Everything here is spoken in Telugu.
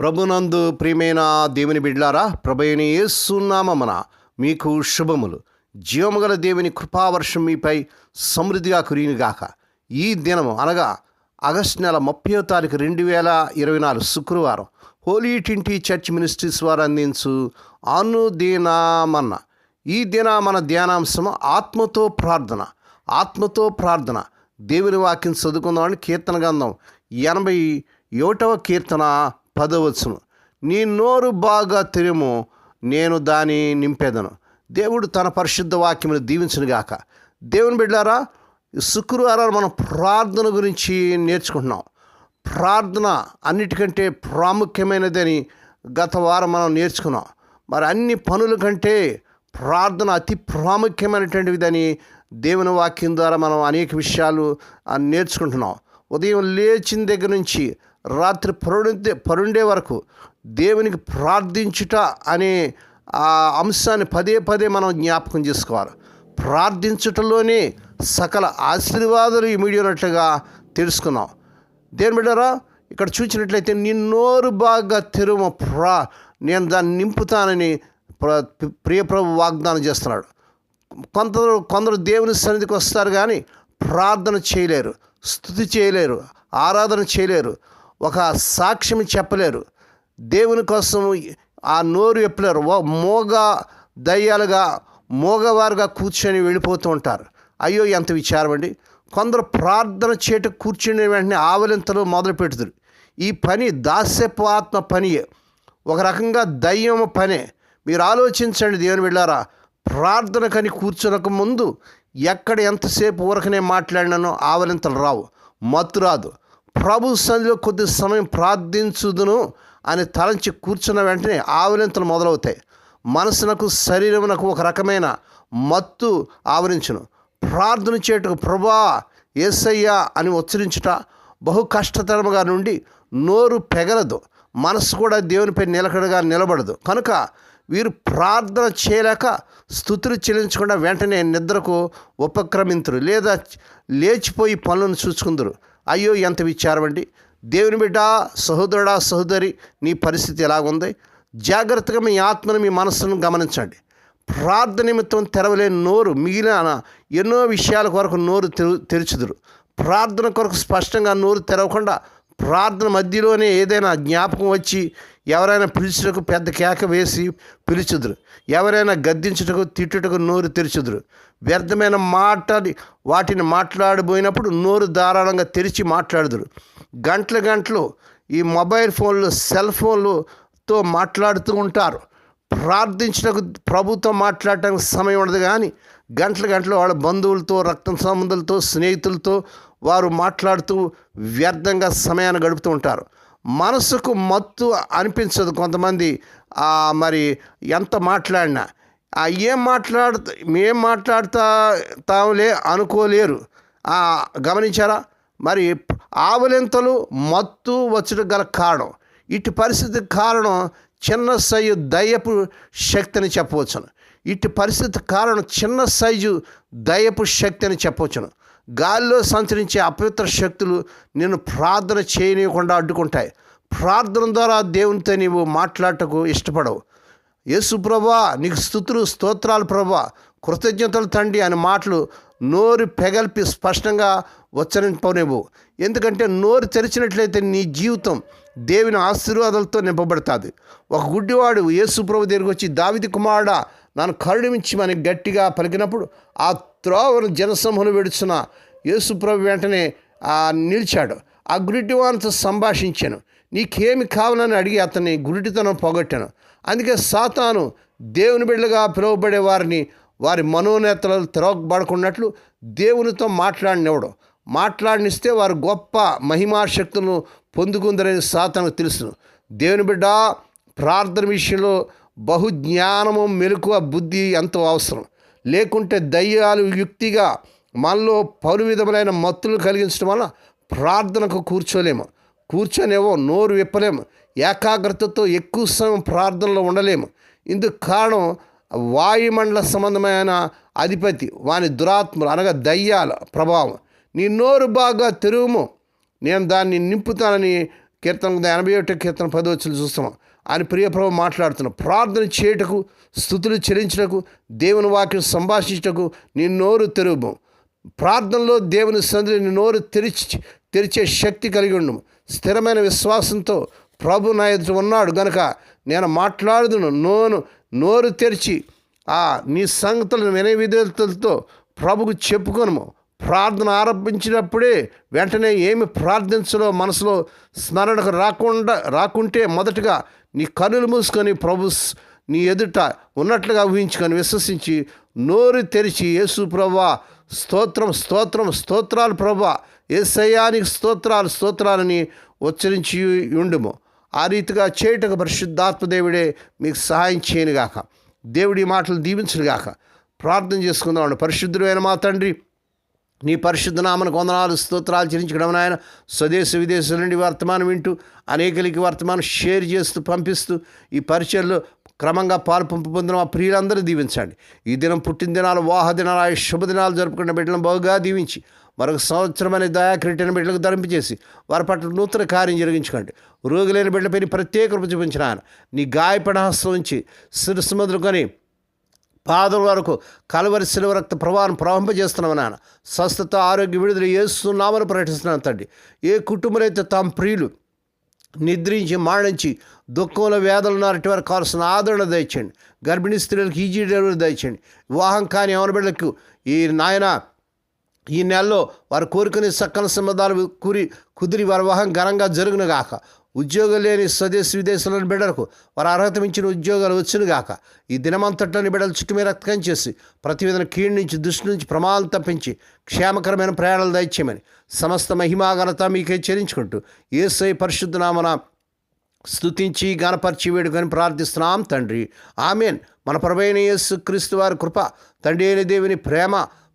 ప్రభునందు ప్రియమైన దేవుని బిడ్లారా ప్రభైన యేసునామమున మీకు శుభములు. జీవముగల దేవుని కృపావర్షం మీపై సమృద్ధిగా కురియునుగాక. ఈ దినము అనగా ఆగస్టు నెల ముప్పయో తారీఖు రెండు వేల ఇరవై నాలుగు శుక్రవారం హోలీ టింటి చర్చ్ మినిస్ట్రీస్ వారు అందించు అనుదినామన్న. ఈ దిన మన ధ్యానాంశం ఆత్మతో ప్రార్థన. ఆత్మతో ప్రార్థన. దేవుని వాక్యం చదువుకుందామని కీర్తన గంధం ఎనభై ఒకటవ కీర్తన పదవచ్చును. నీ నోరు బాగా తెరము నేను దాని నింపేదను. దేవుడు తన పరిశుద్ధ వాక్యమును దీవించునుగాక దేవుని బిడ్డారా శుక్రవారాలు మనం ప్రార్థన గురించి నేర్చుకుంటున్నాం. ప్రార్థన అన్నిటికంటే ప్రాముఖ్యమైనదని గత వారం మనం నేర్చుకున్నాం. మరి అన్ని పనుల కంటే ప్రార్థన అతి ప్రాముఖ్యమైనటువంటిదని దేవుని వాక్యం ద్వారా మనం అనేక విషయాలు నేర్చుకుంటున్నాం. ఉదయం లేచిన దగ్గర నుంచి రాత్రి పరుండే పరుండే వరకు దేవునికి ప్రార్థించుట అనే ఆ అంశాన్ని పదే పదే మనం జ్ఞాపకం చేసుకోవాలి. ప్రార్థించుటలోనే సకల ఆశీర్వాదాలు ఇమిడినట్లుగా తెలుసుకున్నాం. దేని బిడ్డారా ఇక్కడ చూసినట్లయితే నీ నోరు బాగా తెరుమ ప్రా. నేను దాన్ని నింపుతానని ప్ర- ప్రియ ప్రభు వాగ్దానం చేస్తున్నాడు. కొందరు కొందరు దేవుని సన్నిధికి వస్తారు కానీ ప్రార్థన చేయలేరు స్థుతి చేయలేరు ఆరాధన చేయలేరు. ఒక సాక్ష్యం చెప్పలేరు. దేవుని కోసం ఆ నోరు ఎప్పలేరు. ఓ- మోగ దయ్యాలుగా మోగవారుగా కూర్చొని వెళ్ళిపోతూ ఉంటారు. అయ్యో ఎంత విచారం అండి. కొందరు ప్రార్థన చేట కూర్చుని వెంటనే ఆవలింతలు మొదలు పెడుతురు. ఈ పని దాస్యపు ఆత్మ పనియే. ఒక రకంగా దయ్యం పనే. మీరు ఆలోచించండి దేవుని వెళ్ళారా ప్రార్థన కని కూర్చునక ముందు ఎక్కడ ఎంతసేపు ఊరకనే మాట్లాడినానో ఆవలింతలు రావు. మత్తు రాదు. ప్రభు సన్నిధిలో కొద్ది సమయం ప్రార్థించుదును అని తలంచి కూర్చున్న వెంటనే ఆవలింతలు మొదలవుతాయి. మనసునకు శరీరమునకు ఒక రకమైన మత్తు ఆవరించును. ప్రార్థన చేయుటకు ప్రభా ఏసయ్యా అని ఉచ్చరించుట బహు కష్టతరముగా నుండి నోరు పెగలదు. మనసు కూడా దేవునిపై నిలకడగా నిలబడదు. కనుక వీరు ప్రార్థన చేయలేక స్థుతులు చెల్లించకుండా వెంటనే నిద్రకు ఉపక్రమింతురు లేదా లేచిపోయి పనులను చూసుకుందరు. అయ్యో ఎంత విచారం అండి. దేవుని బిడ్డ సహోదరుడా సహోదరి నీ పరిస్థితి ఎలాగుంది? జాగ్రత్తగా మీ ఆత్మను మీ మనస్సును గమనించండి. ప్రార్థన నిమిత్తం తెరవలేని నోరు మిగిలిన ఎన్నో విషయాల కొరకు నోరు తెరు తెరుచుదురు. ప్రార్థన కొరకు స్పష్టంగా నోరు తెరవకుండా ప్రార్థన మధ్యలోనే ఏదైనా జ్ఞాపకం వచ్చి ఎవరైనా పిలుచుటకు పెద్ద కేక వేసి పిలుచుదురు. ఎవరైనా గద్దించుటకు తిట్టుటకు నోరు తెరుచుదురు. వ్యర్థమైన మాట వాటిని మాట్లాడబోయినప్పుడు నోరు ధారాళంగా తెరిచి మాట్లాడుదురు. గంటల గంటలు ఈ మొబైల్ ఫోన్లు సెల్ ఫోన్లతో మాట్లాడుతూ ఉంటారు. ప్రార్థించడానికి ప్రభుత్వం మాట్లాడటానికి సమయం ఉండదు కానీ గంటల గంటలు వాళ్ళ బంధువులతో రక్తం సంబంధులతో స్నేహితులతో వారు మాట్లాడుతూ వ్యర్థంగా సమయాన్ని గడుపుతూ ఉంటారు. మనసుకు మత్తు అనిపించదు కొంతమంది. మరి ఎంత మాట్లాడినా. ఏం మాట్లాడు ఏం మాట్లాడుతా తాములే అనుకోలేరు. గమనించారా? మరి ఆవలింతలు మత్తు వచ్చడం గల కారణం. ఇటు పరిస్థితికి కారణం చిన్న సైజు దయ్యపు శక్తిని చెప్పవచ్చును. ఇటు పరిస్థితి కారణం చిన్న సైజు దయపు శక్తి అని చెప్పవచ్చును. గాలిలో సంచరించే అపవిత్ర శక్తులు నిన్ను ప్రార్థన చేయనీయకుండా అడ్డుకుంటాయి. ప్రార్థన ద్వారా దేవునితో నీవు మాట్లాడటకు ఇష్టపడవు. యేసు ప్రభా నీకు స్థుతులు స్తోత్రాలు ప్రభా కృతజ్ఞతలు తండ్రి అనే మాటలు నోరు పెగల్పి స్పష్టంగా ఉచ్చరింపనివ్వు. ఎందుకంటే నోరు తెరిచినట్లయితే నీ జీవితం దేవుని ఆశీర్వాదాలతో నింపబడుతుంది. ఒక గుడ్డివాడు యేసు ప్రభు దగ్గరికి వచ్చి దావిది కుమారుడా నన్ను కరుణించి మనకి గట్టిగా పలికినప్పుడు ఆ త్రోవను జనసమూహం విడుచున్న యేసు ప్రభు వెంటనే నిలిచాడు. ఆ గురిటివానితో సంభాషించాను. నీకేమి కావాలని అడిగి అతన్ని గురిటితనం పోగొట్టాను. అందుకే సాతాను దేవుని బిడ్డలుగా పిలువబడే వారిని వారి మనోనేతలు తిరగబడకున్నట్లు దేవునితో మాట్లాడినవడు. మాట్లాడినిస్తే వారు గొప్ప మహిమా శక్తులను పొందుకుందరని సాతాను తెలుసును. దేవుని బిడ్డ ప్రార్థన విషయంలో బహు జ్ఞానము మెలకువ బుద్ధి ఎంతో అవసరం. లేకుంటే దయ్యాలు యుక్తిగా మనలో పలు విధములైన మత్తులు కలిగించడం వల్ల ప్రార్థనకు కూర్చోలేము. కూర్చొనేవో నోరు విప్పలేము. ఏకాగ్రతతో ఎక్కువ సమయం ప్రార్థనలో ఉండలేము. ఇందుకు కారణం వాయుమండల సంబంధమైన అధిపతి వాని దురాత్మలు అనగా దయ్యాల ప్రభావం. నీ నోరు బాగా తెరువుము. నేను దాన్ని నింపుతానని కీర్తన ఎనభై ఒకటి కీర్తన పదవచ్చులు చూస్తాము అని ప్రియప్రభు ప్రియ మాట్లాడుతున్నాం ప్రార్థన చేయుటకు స్థుతులు చెల్లించటకు దేవుని వాక్యం సంభాషించుటకు నీ నోరు తెరువు ప్రార్థనలో దేవుని సందుని నోరు తెరిచి తెరిచే శక్తి కలిగి ఉండము స్థిరమైన విశ్వాసంతో ప్రభు నా ఎదుట ఉన్నాడు. గనుక నేను మాట్లాడుదును నోను నోరు తెరిచి ఆ నీ సంగతులను వినయ విధేయతలతో ప్రభుకు చెప్పుకొనుము. ప్రార్థన ఆరంభించినప్పుడే వెంటనే ఏమి ప్రార్థించలో మనసులో స్మరణకు రాకుండా రాకుంటే మొదటగా నీ కనులు మూసుకొని ప్రభు నీ ఎదుట ఉన్నట్లుగా ఊహించుకొని విశ్వసించి నోరు తెరిచి యేసు ప్రభా స్తోత్రం స్తోత్రం స్తోత్రాలు ప్రభా ఏసయ్యానికి స్తోత్రాలు స్తోత్రాలని ఉచ్చరించి ఉండుము. ఆ రీతిగా చేయుటకు పరిశుద్ధాత్మదేవుడే మీకు సహాయం చేయనుగాక. దేవుడి మాటలు దీవించునుగాక. ప్రార్థన చేసుకుందామండి పరిశుద్ధుడైన మా తండ్రి నీ పరిశుద్ధనామను వందనాలు స్తోత్రాలు చెల్లించడం నాయన స్వదేశ విదేశాల నుండి వర్తమానం వింటూ అనేకలకి వర్తమానం షేర్ చేస్తూ పంపిస్తూ ఈ పరిచయలో క్రమంగా పాలు పొందిన మా ప్రియులందరూ దీవించండి. ఈ దినం పుట్టిన దినాలు వాహ దినాలు ఆయన శుభదినాలు జరుపుకున్న బిడ్డలను బాగుగా దీవించి మరొక సంవత్సరం అనే దయాక్రీటైన బిడ్డలకు ధరింపజేసి వారి పట్ల నూతన కార్యం జరిగించుకోండి. రోగులైన బిడ్డలపై ప్రత్యేక కృప చూపించిన ఆయన. నీ గాయపడ హస్తం ఉంచి శిరస్సు మొదలుకొని పాదం వరకు కలవరి శిలువ రక్త ప్రవాహం ప్రవహింపజేస్తున్నాం నాన్న. స్వస్థత ఆరోగ్య విడుదల చేస్తున్నామని ప్రకటిస్తున్నాను తండ్రి. ఏ కుటుంబంలో అయితే తమ ప్రియులు నిద్రించి మాడించి దుఃఖంలో వేదలు ఉన్నటువంటి వారు కావాల్సిన ఆదరణ దయచేయండి. గర్భిణీ స్త్రీలకు ఈజీ డెలివరీ దయచేయండి. వివాహం కాని ఎవరి బిడ్డలకు ఈ నాయన ఈ నెలలో వారు కోరుకునే సకల సంబంధాలు కూరి కుదిరి వారి వివాహం ఘనంగా జరుగును గాక ఉద్యోగం లేని స్వదేశ విదేశాలను బిడ్డలకు వారు అర్హత మించిన ఉద్యోగాలు వచ్చును గాక ఈ దినమంతట్లోని బిడ్డలు చుట్టుమీర రక్తం చేసి ప్రతి విధంగా కీడు నుంచి దృష్టి నుంచి ప్రమాదం తప్పించి క్షేమకరమైన ప్రయాణాలు దయచేయమని సమస్త మహిమాఘనత మీకే చెల్లించుకుంటూ ఏసై పరిశుద్ధనామన స్థుతించి స్తుతించి గణపరిచి వేడుకొని ప్రార్థిస్తున్నాం తండ్రి. ఆమెన్. మన ప్రభైన యేసు క్రీస్తు వారి కృప తండ్రి అయిన దేవుని ప్రేమ